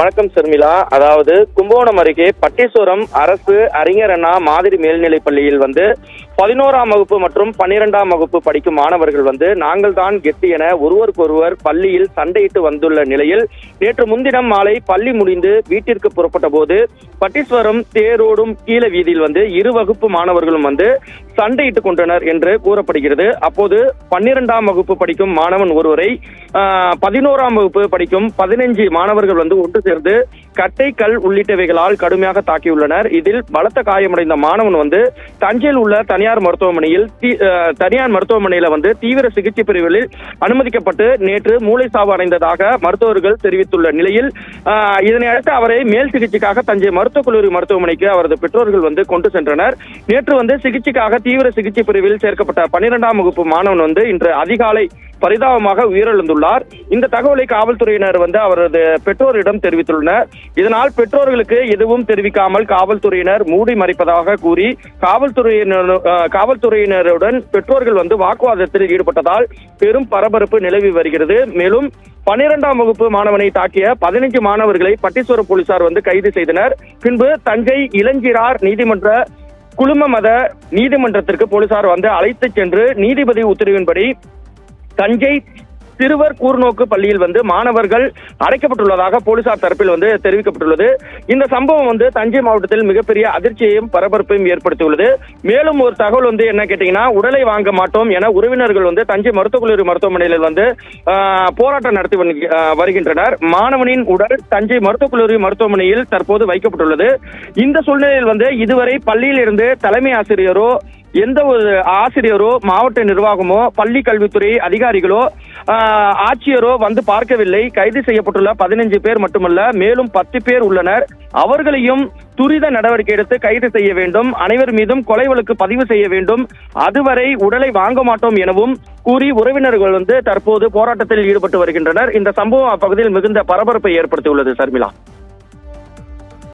வணக்கம் சர்மிளா. அதாவது கும்பகோணம் அருகே பட்டீஸ்வரம் அரசு அறிஞர் அண்ணா மாதிரி மேல்நிலைப் பள்ளியில் வந்து பதினோராம் வகுப்பு மற்றும் பன்னிரெண்டாம் வகுப்பு படிக்கும் மாணவர்கள் வந்து நாங்கள் தான் கெட்டு என ஒருவருக்கொருவர் பள்ளியில் சண்டையிட்டு வந்துள்ள நிலையில் நேற்று முன்தினம் மாலை பள்ளி முடிந்து வீட்டிற்கு புறப்பட்ட போது பட்டீஸ்வரம் தேரோடும் கீழ வீதியில் வந்து இரு வகுப்பு மாணவர்களும் வந்து சண்டையிட்டுக் கொண்டனர் என்று கூறப்படுகிறது. அப்போது பன்னிரெண்டாம் வகுப்பு படிக்கும் மாணவன் ஒருவரை பதினோராம் வகுப்பு படிக்கும் பதினைஞ்சு மாணவர்கள் வந்து ஒன்று சேர்ந்து கட்டை கல் உள்ளிட்டவைகளால் கடுமையாக தாக்கியுள்ளனர். இதில் பலத்த காயமடைந்த மாணவன் வந்து தஞ்சையில் உள்ள தனியார் மருத்துவமனையில் தீ- தனியார் மருத்துவமனையில வந்து தீவிர சிகிச்சை பிரிவுகளில் அனுமதிக்கப்பட்டு நேற்று மூளை சாவு அடைந்ததாக மருத்துவர்கள் தெரிவித்துள்ள நிலையில் இதனை அடுத்து அவரை மேல் சிகிச்சைக்காக தஞ்சை மருத்துவக் கல்லூரி மருத்துவமனைக்கு அவரது பெற்றோர்கள் வந்து கொண்டு சென்றனர். நேற்று வந்து சிகிச்சைக்காக தீவிர சிகிச்சை பிரிவில் சேர்க்கப்பட்ட பன்னிரெண்டாம் வகுப்பு மாணவன் வந்து இன்று அதிகாலை பரிதாபமாக உயிரிழந்துள்ளார். இந்த தகவலை காவல்துறையினர் வந்து அவரது பெற்றோரிடம் தெரிவித்துள்ளனர். இதனால் பெற்றோர்களுக்கு எதுவும் தெரிவிக்காமல் காவல்துறையினர் மூடி மறைப்பதாக கூறி காவல்துறையினர் காவல்துறையினருடன் பெற்றோர்கள் வந்து வாக்குவாதத்தில் ஈடுபட்டதால் பெரும் பரபரப்பு நிலவி வருகிறது. மேலும் பனிரெண்டாம் வகுப்பு மாணவனை தாக்கிய பதினைஞ்சு மாணவர்களை பட்டீஸ்வரம் போலீசார் வந்து கைது செய்தனர். பின்பு தஞ்சை இளஞ்சிறார் நீதிமன்ற குழும மத நீதிமன்றத்திற்கு போலீசார் வந்து அழைத்துச் சென்று நீதிபதி உத்தரவின்படி தஞ்சை சிறுவர் கூர்நோக்கு பள்ளியில் வந்து மாணவர்கள் அடைக்கப்பட்டுள்ளதாக போலீசார் தரப்பில் வந்து தெரிவிக்கப்பட்டுள்ளது. இந்த சம்பவம் வந்து தஞ்சை மாவட்டத்தில் மிகப்பெரிய அதிர்ச்சியையும் பரபரப்பையும் ஏற்படுத்தியுள்ளது. மேலும் ஒரு தகவல் வந்து என்ன கேட்டீங்கன்னா உடலை வாங்க மாட்டோம் என உறவினர்கள் வந்து தஞ்சை மருத்துவக் கல்லூரி மருத்துவமனையில் வந்து போராட்டம் நடத்தி வருகின்றனர். மாணவனின் உடல் தஞ்சை மருத்துவக் கல்லூரி மருத்துவமனையில் தற்போது வைக்கப்பட்டுள்ளது. இந்த சூழ்நிலையில் வந்து இதுவரை பள்ளியில் இருந்து தலைமை ஆசிரியரோ எந்த ஒரு ஆசிரியரோ மாவட்ட நிர்வாகமோ பள்ளி கல்வித்துறை அதிகாரிகளோ ஆட்சியரோ வந்து பார்க்கவில்லை. கைது செய்யப்பட்டுள்ள பதினஞ்சு பேர் மட்டுமல்ல மேலும் பத்து பேர் உள்ளனர். அவர்களையும் துரித நடவடிக்கை எடுத்து கைது செய்ய வேண்டும். அனைவர் மீதும் கொலை வழக்கு பதிவு செய்ய வேண்டும். அதுவரை உடலை வாங்க மாட்டோம் எனவும் கூறி உறவினர்கள் வந்து தற்போது போராட்டத்தில் ஈடுபட்டு வருகின்றனர். இந்த சம்பவம் அப்பகுதியில் மிகுந்த பரபரப்பை ஏற்படுத்தியுள்ளது சர்மிளா.